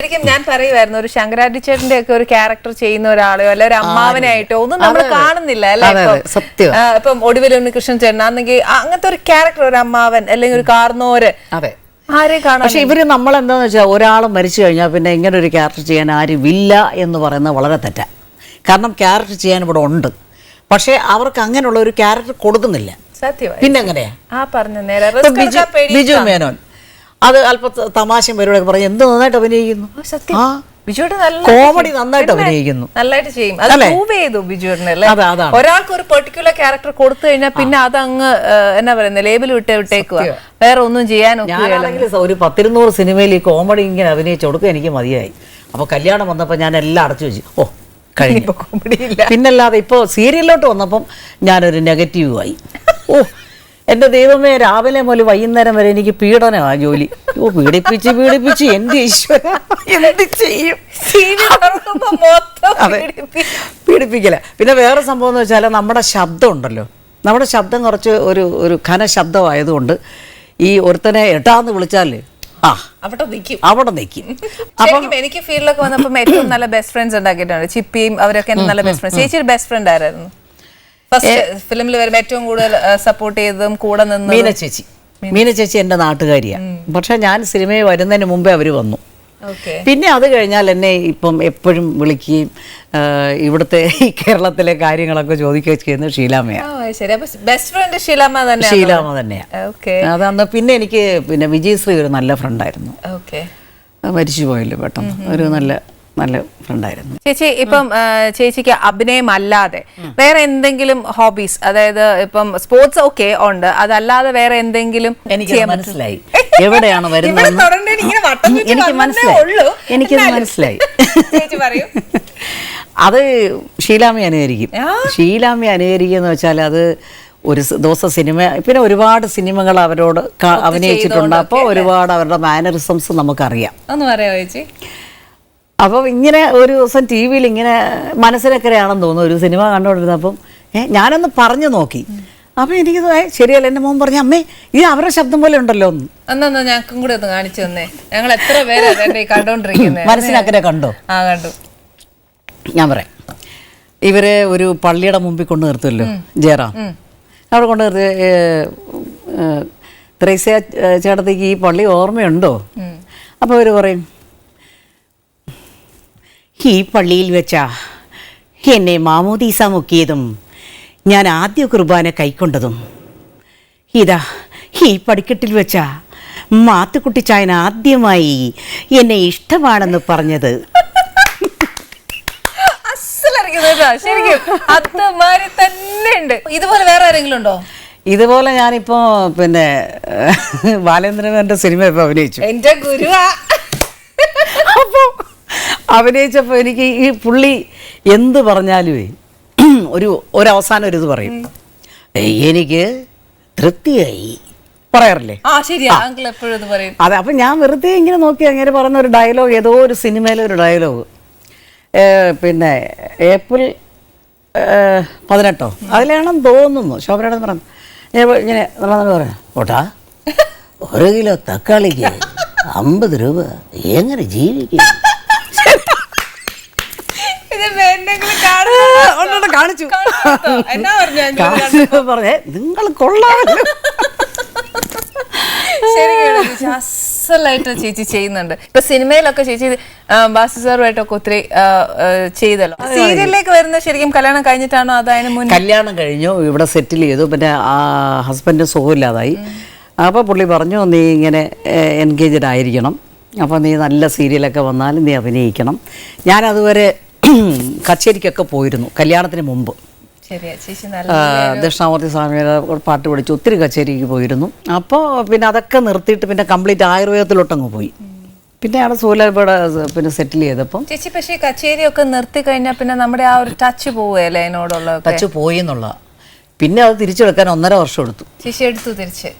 ശരിക്കും ഞാൻ പറയുമായിരുന്നു ഒരു ശങ്കരാചാര്യന്റെ ഒക്കെ ഒരു ക്യാരക്ടർ ചെയ്യുന്ന ഒരാളെയോ അല്ലെ ഒരു അമ്മാവനായിട്ടോ ഒന്നും നമ്മൾ. കാണുന്നില്ല അല്ലെ? സത്യം. ഇപ്പം ഒടുവിൽ ഉണ്ണികൃഷ്ണൻ ചേട്ടൻ ആണെങ്കിൽ അങ്ങനത്തെ ഒരു ക്യാരക്ടർ ഒരു അമ്മാവൻ അല്ലെങ്കിൽ ഒരു കാർന്നോര് അതെ. പക്ഷെ ഇവർ നമ്മൾ എന്താന്ന് വെച്ചാൽ ഒരാൾ മരിച്ചു കഴിഞ്ഞാൽ പിന്നെ ഇങ്ങനെ ഒരു ക്യാരക്ടർ ചെയ്യാൻ ആരും ഇല്ല എന്ന് പറയുന്നത് വളരെ തെറ്റാ. കാരണം ക്യാരക്ടർ ചെയ്യാൻ ഇവിടെ ഉണ്ട്. പക്ഷെ അവർക്ക് അങ്ങനെയുള്ള ഒരു ക്യാരക്ടർ കൊടുക്കുന്നില്ല. സത്യം പിന്നെ എങ്ങനെയാ ആ പറഞ്ഞ നേരെ. ബിജു മേനോൻ. അത് അല്പ തമാശയും പരിപാടിയൊക്കെ പറയും. എന്ത് നന്നായിട്ട് അഭിനയിക്കുന്നു? ആ? കോമഡി നന്നായിട്ട് അഭിനയിക്കുന്നു. നന്നായിട്ട് ചെയ്യും. അത്? പ്രൂവ് ചെയ്തു ബിജുവേട്ടനെ അല്ലേ? ഒരാൾക്ക് ഒരു പെർട്ടിക്കുലർ ക്യാരക്ടർ കൊടുത്തു കഴിഞ്ഞാൽ പിന്നെ അതങ്ങ് അങ്ങ് എന്നാ പറയുന്നത് ലേബിൾ വിട്ട് വിട്ടേക്കുക വേറെ ഒന്നും ഞാനാണെങ്കിൽ ഒരു പത്തിരുന്നൂറ് സിനിമയിൽ ഈ കോമഡി ഇങ്ങനെ അഭിനയിച്ചു കൊടുക്കുക എനിക്ക് മതിയായി. അപ്പൊ കല്യാണം വന്നപ്പോൾ ഞാൻ എല്ലാം അടച്ചു വെച്ചു. ഓ കഴിഞ്ഞു. പിന്നല്ലാതെ ഇപ്പോൾ സീരിയലിലോട്ട് വന്നപ്പം ഞാനൊരു നെഗറ്റീവ് ആയി. ഓ എന്റെ ദൈവമേ രാവിലെ മുതൽ വൈകുന്നേരം വരെ എനിക്ക് പീഡനമാ ജോലി. ഓ പീഡിപ്പിച്ച് പീഡിപ്പിച്ച് എന്റെ ഈശ്വര? എന്ത് ചെയ്യും? പീഡിപ്പിക്കല അതെ. പീഡിപ്പിക്കില്ല പിന്നെ വേറെ സംഭവം എന്ന് വെച്ചാൽ നമ്മുടെ ശബ്ദം ഉണ്ടല്ലോ. നമ്മുടെ ശബ്ദം കുറച്ച് ഒരു ഒരു ഘന ശബ്ദമായതുകൊണ്ട് ഈ ഒരുത്തനെ എട്ടാന്ന് വിളിച്ചാൽ ആ അവിടെ നിൽക്കും അവിടെ നിൽക്കും എനിക്ക് ഫീൽഡിലൊക്കെ വന്നപ്പോൾ ഏറ്റവും നല്ല ബെസ്റ്റ് ഫ്രണ്ട്സ് ഉണ്ടാക്കിയിട്ടുണ്ട്. ചിപ്പിയും അവരൊക്കെ നല്ല ബെസ്റ്റ് ഫ്രണ്ട്സ് ചേച്ചി ഒരു ബെസ്റ്റ് ഫ്രണ്ട് ആരായിരുന്നു? ഫിലിമിൽ വരുമ്പോൾ ഏറ്റവും കൂടുതൽ സപ്പോർട്ട് ചെയ്തതും കൂടെ മീന ചേച്ചി. മീന ചേച്ചി എന്റെ നാട്ടുകാരിയാണ് പക്ഷെ ഞാൻ സിനിമയിൽ വരുന്നതിന് മുമ്പേ അവർ വന്നു. പിന്നെ അത് കഴിഞ്ഞാൽ എന്നെ ഇപ്പം എപ്പോഴും വിളിക്കുകയും ഇവിടുത്തെ ഈ കേരളത്തിലെ കാര്യങ്ങളൊക്കെ ചോദിക്കുകയൊക്കെ ചെയ്യുന്നത് ഷീലാമയാണ് ഷീലാമ്മ തന്നെയാണ് അതന്ന് പിന്നെ എനിക്ക് പിന്നെ വിജയശ്രീ ഒരു നല്ല ഫ്രണ്ടായിരുന്നു മരിച്ചു പോയല്ലോ പെട്ടെന്ന്. ഒരു നല്ല നല്ല ഫ്രണ്ടായിരുന്നു ചേച്ചി ഇപ്പം ചേച്ചിക്ക് അഭിനയം അല്ലാതെ വേറെ എന്തെങ്കിലും ഹോബീസ് അതായത് ഇപ്പം സ്പോർട്സ് ഒക്കെ ഉണ്ട്. അതല്ലാതെ വേറെ എന്തെങ്കിലും എനിക്ക് മനസ്സിലായി. എവിടെയാണ് വരുന്നത് എനിക്ക് മനസ്സിലായി. എനിക്ക് എനിക്കത് മനസ്സിലായി. അത് ഷീലാമി അനുകരിക്കും. ഷീലാമി അനുകരിക്കുക എന്ന് വെച്ചാൽ അത് ഒരു ദിവസം സിനിമ പിന്നെ ഒരുപാട് സിനിമകൾ അവരോട് അഭിനയിച്ചിട്ടുണ്ട്. അപ്പോൾ ഒരുപാട് അവരുടെ മാനറിസംസ് നമുക്കറിയാം. ഒന്ന് പറയാമോ ചേച്ചി? അപ്പോൾ ഇങ്ങനെ ഒരു ദിവസം ടി വിയിൽ ഇങ്ങനെ മനസ്സിലക്കരയാണെന്ന് തോന്നുന്നു. ഒരു സിനിമ കണ്ടുകൊണ്ടിരുന്നപ്പം ഏഹ് ഞാനൊന്ന് പറഞ്ഞു നോക്കി. അപ്പം എനിക്ക് തോന്നി, "ഏ, ശരിയല്ല? എന്റെ മോൻ പറഞ്ഞു അമ്മേ ഇത് അവരുടെ ശബ്ദം പോലെ ഉണ്ടല്ലോ എന്ന്. അന്നൊന്ന് ഞങ്ങൾക്കും കൂടി ഒന്ന് കാണിച്ചു തന്നേ. ഞങ്ങൾ എത്ര പേരാ ഈ കണ്ടോണ്ടിരിക്കുന്നത് മനസ്സിനക്കരെ കണ്ടോ? ആ കണ്ടു. ഞാൻ പറയാം. ഇവരെ ഒരു പള്ളിയുടെ മുമ്പിൽ കൊണ്ട് നിർത്തുമല്ലോ ജയറാം. അവിടെ കൊണ്ട് നിർത്തി ത്രൈസ ചേട്ടത്തേക്ക് ഈ പള്ളി ഓർമ്മയുണ്ടോ? അപ്പോൾ അവർ പറയും ഈ പള്ളിയിൽ വെച്ചാ എന്നെ മാമോദീസ മുക്കിയതും ഞാൻ ആദ്യ കുർബാന കൈക്കൊണ്ടതും. ഇതാ ഈ പടിക്കെട്ടിൽ വെച്ചാ മാത്തുക്കുട്ടിച്ചായൻ ആദ്യമായി എന്നെ ഇഷ്ടമാണെന്ന് പറഞ്ഞത്. ശരിക്കും അത്തമാരി തന്നെ ഉണ്ട് ഇതുപോലെ വേറെ ആരെങ്കിലും ഉണ്ടോ? ഇതുപോലെ ഞാനിപ്പോ പിന്നെ ബാലേന്ദ്രന്റെ സിനിമ ഇപ്പൊ അഭിനയിച്ചു. എന്റെ ഗുരുവാ. അപ്പൊ അഭിനയിച്ചപ്പോ എനിക്ക് ഈ പുള്ളി എന്ത് പറഞ്ഞാലും ഒരു ഒരവസാനം ഒരു ഇത് പറയും. എനിക്ക് തൃപ്തിയായി. പറയാറില്ലേ? ആ ശരിയാ അങ്കിൾ എപ്പോഴും ഇത് പറയും. അതെ അപ്പം ഞാൻ വെറുതെ ഇങ്ങനെ നോക്കി അങ്ങനെ പറയുന്ന ഒരു ഡയലോഗ് ഏതോ ഒരു സിനിമയിലെ ഒരു ഡയലോഗ് പിന്നെ ഏപ്രിൽ പതിനെട്ടോ. അതിലാണെന്ന് തോന്നുന്നു. ശോഭനയുടെ പറഞ്ഞു ഞാൻ ഇങ്ങനെ നമ്മളെന്ന് പറയാം ഓട്ടാ ഒരു കിലോ തക്കാളിക്ക് അമ്പത് രൂപ. എങ്ങനെ ജീവിക്കും ഇത് എന്തെങ്കിലും കാണുമോ? ഉണ്ടുണ്ട്, കാണിച്ചു. എന്നാ പറഞ്ഞു നിങ്ങൾ കൊള്ളാമല്ലോ. അസലായിട്ട് ചേച്ചി ചെയ്യുന്നുണ്ട്. ഇപ്പൊ സിനിമയിലൊക്കെ ചേച്ചി ബാസു സാറുമായിട്ടൊക്കെ ഒത്തിരി ചെയ്തല്ലോ. സീരിയലിലേക്ക് വരുന്ന ശരിക്കും കല്യാണം കഴിഞ്ഞിട്ടാണോ അതായത് മുൻ കല്യാണം കഴിഞ്ഞു ഇവിടെ സെറ്റിൽ ചെയ്തു പിന്നെ ആ ഹസ്ബൻഡ് സുഖമില്ലാതായി അപ്പോൾ പുള്ളി പറഞ്ഞു നീ ഇങ്ങനെ എൻഗേജഡ് ആയിരിക്കണം. അപ്പോൾ നീ നല്ല സീരിയലൊക്കെ വന്നാലും നീ അഭിനയിക്കണം. ഞാൻ അതുവരെ കച്ചേരിക്കൊക്കെ പോയിരുന്നു കല്യാണത്തിന് മുമ്പ്. ദക്ഷിണാമൂർത്തി സ്വാമിയുടെ പാട്ട് പഠിച്ചു ഒത്തിരി കച്ചേരിക്ക് പോയിരുന്നു. അപ്പോൾ പിന്നെ അതൊക്കെ നിർത്തിയിട്ട് പിന്നെ കംപ്ലീറ്റ് ആയുർവേദത്തിലോട്ടങ്ങ് പോയി. പിന്നെയാണ് സൂലഭയുടെ പിന്നെ സെറ്റിൽ ചെയ്തപ്പോൾ ചേച്ചി പക്ഷേ കച്ചേരിയൊക്കെ നിർത്തി കഴിഞ്ഞാൽ പിന്നെ നമ്മുടെ ആ ഒരു ടച്ച് പോവുകയല്ലേ അതിനോടുള്ള ടച്ച് പോയി എന്നുള്ള. പിന്നെ അത് തിരിച്ചെടുക്കാൻ ഒന്നര വർഷം എടുത്തു. ചേച്ചി എടുത്തു തിരിച്ച്.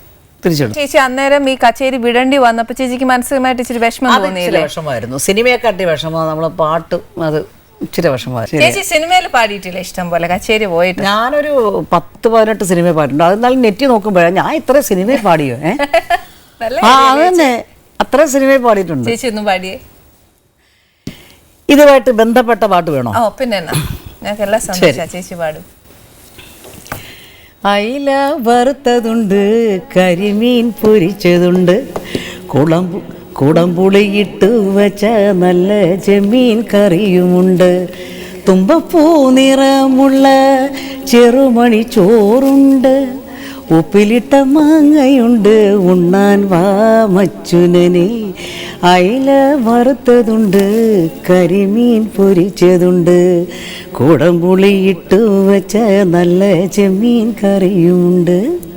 ചേച്ചി അന്നേരം ഈ കച്ചേരി വിടേണ്ടി വന്നപ്പോ ചേച്ചിക്ക് മനസ്സിലായിട്ട് ഇച്ചിരി വിഷമം തോന്നിയില്ലേ? വിഷമമായിരുന്നു. വിഷമമായിരുന്നു സിനിമയെക്കാട്ടി വിഷമം. നമ്മളെ പാട്ട് അത് ഇച്ചിരി വിഷമമായിരുന്നു ചേച്ചി സിനിമയിൽ പാടിയിട്ടില്ല? ഇഷ്ടം പോലെ. കച്ചേരി പോയിട്ട്. ഞാനൊരു പത്ത് പതിനെട്ട് സിനിമ പാടിയിട്ടുണ്ട്. അത് എന്നാലും നെറ്റ് നോക്കുമ്പോഴാണ് ഞാൻ ഇത്ര സിനിമയിൽ പാടിയോ? ഏ? ആ അതന്നെ അത്ര സിനിമയിൽ പാടിയിട്ടുണ്ട്. ചേച്ചി ഒന്നും പാടിയേ. ഇതുമായിട്ട് ബന്ധപ്പെട്ട പാട്ട് വേണോ? ഓ പിന്നെ ഞങ്ങൾക്ക് എല്ലാം സന്തോഷാ. ചേച്ചി പാടും. അയില വറുത്തതുണ്ട് കരിമീൻ പൊരിച്ചതുണ്ട് കുളമ്പു കുടംപുളിയിട്ട് വച്ച നല്ല ചെമ്മീൻ കറിയുമുണ്ട്. തുമ്പപ്പൂ നിറമുള്ള ചെറുമണി ചോറുണ്ട്. ഉപ്പിലിട്ട മാങ്ങയുണ്ട്. ഉണ്ണാൻ വാമച്ചുനനെ അയില വറുത്തതുണ്ട്. കരിമീൻ പൊരിച്ചതുണ്ട്. കുടംപുളിയിട്ട് വച്ച നല്ല ചെമ്മീൻ കറിയുമുണ്ട്.